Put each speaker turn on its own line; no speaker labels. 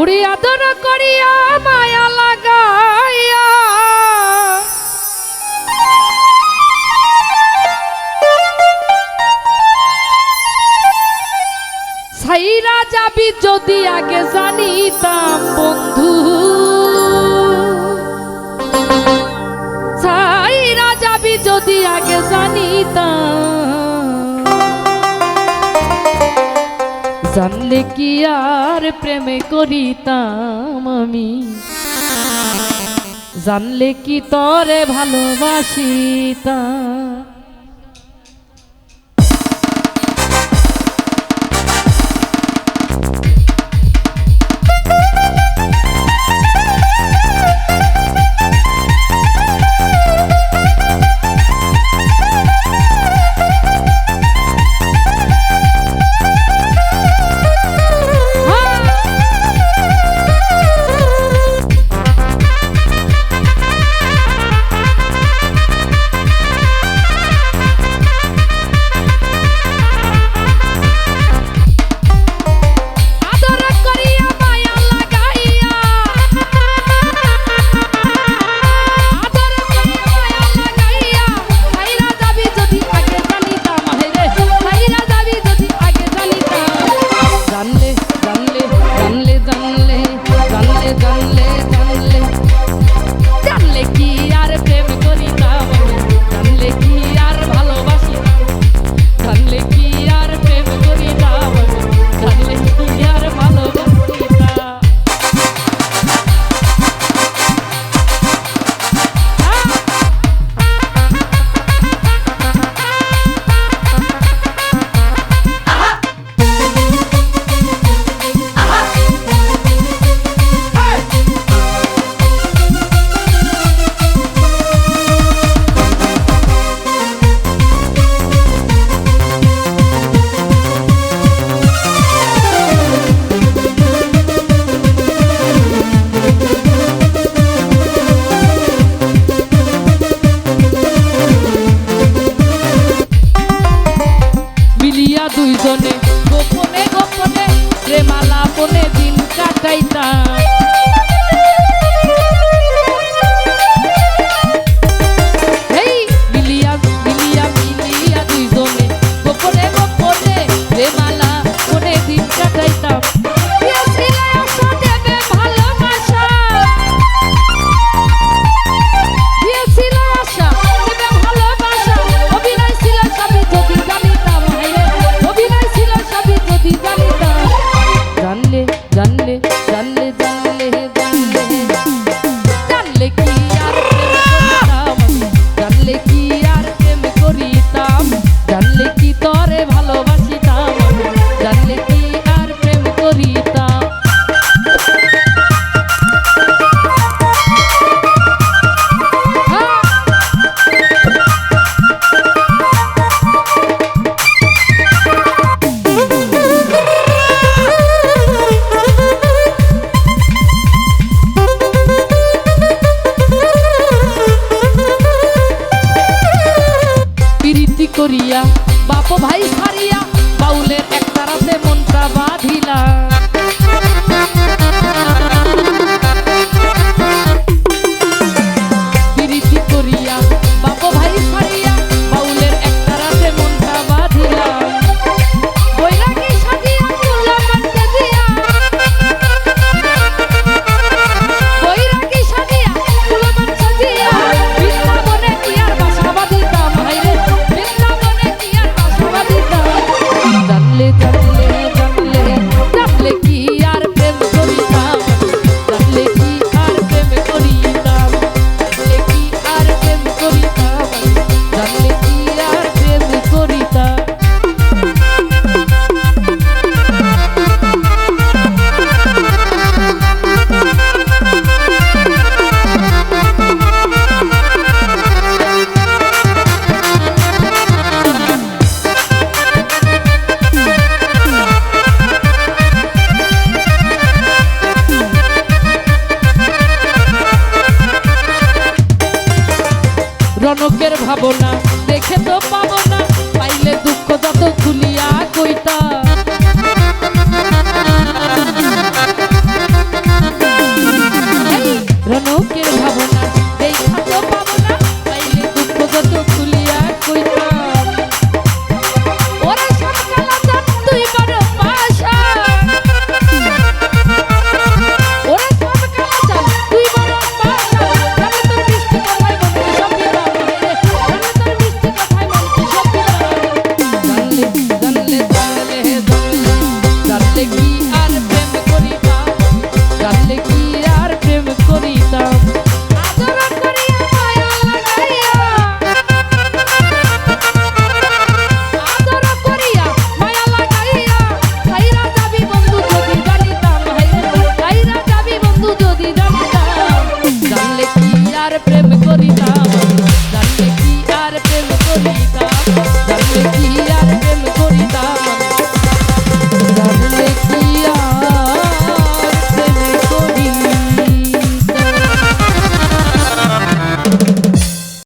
উড়ি আদর করিয়া মায়া লাগাইয়া। সাইরা যাবি যদি আগে জানিতাম বন্ধু। সাইরা যাবি যদি আগে জানিতাম জানলে কি আর প্রেমে করিতাম আমি? জানলে কি তরে ভালোবাসিতাম? lonely আলাপনে দিন কাটাইতাম। রীতি করিয়া বাপ ভাই সারিয়া বাউলের একতারাতে মনটা বাঁধিলা। মানবের ভাবনা।